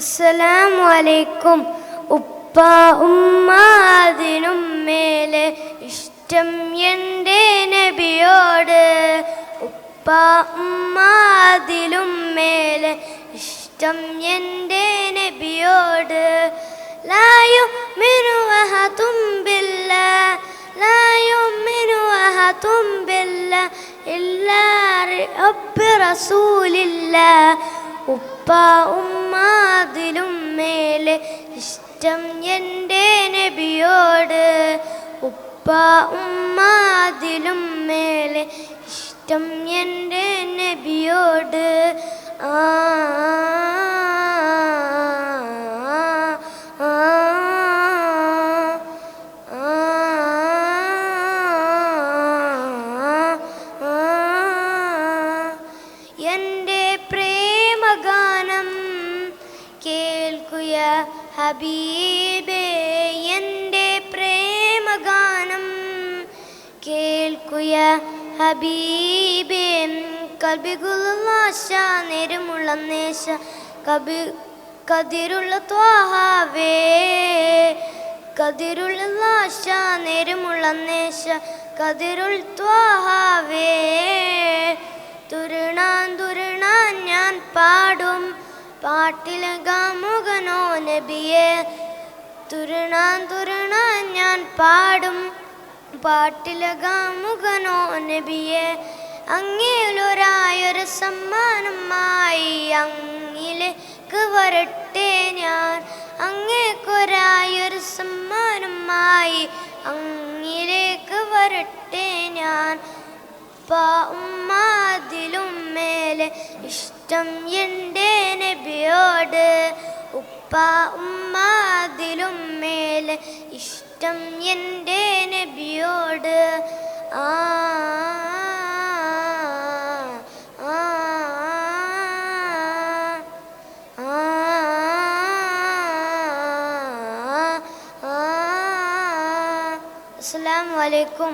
അസ്സലാമു അലൈക്കും ഉപ്പ ഉമ്മ അതിനും മേലെ ഇഷ്ടം എന്റെ നബിയോട്. ഉപ്പ ഉമ്മ അതിലും മേലെ ഇഷ്ടം എന്റെ നബിയോട്. ലായു മിനുവഹ തുമ്പില്ല ലായു മിനുവഹ തുമ്പില്ല ഇല്ലാ റസൂലില്ല. ഉപ്പ ഉമ്മ അതിലും മേലെ ഇഷ്ടം എന്റെ നബിയോട്. ഉപ്പ ഉമ്മാതിലും മേലെ ഇഷ്ടം എന്റെ നബിയോട്. ആ, ഹബീബേ എന്റെ പ്രേമഗാനം കേൾക്കുക ഹബീബേ കൽബികുലാശ നേരമുള്ള നേശ കബി കതിരുള്ള ത്വാഹാവേ കതിരുള്ള നാശ നേരമുള്ള നേശ കതിരുൾ ത്വാഹാവേ. തുരുണാൻ തുരുണാൻ ഞാൻ പാടും. പാട്ടിലെ ഗാമുകനോ നബിയെ തുരുണാൻ തുരുണാൻ ഞാൻ പാടും. പാട്ടിലെ ഗാമുകനോ നബിയെ അങ്ങേലൊരായൊരു സമ്മാനമായി അങ്ങിലേക്ക് വരട്ടെ ഞാൻ. അങ്ങേക്കൊരായൊരു സമ്മാനമായി അങ്ങിലേക്ക് വരട്ടെ ഞാൻ. പാ ഉമ്മ അതിലും മേലെ ഇഷ്ടം നബിയോട് ഉപ്പ ഉമ്മ അതിലും മേലെ ഇഷ്ടം എന്റെ നബിയോട് ആ. അസ്സലാമു അലൈക്കും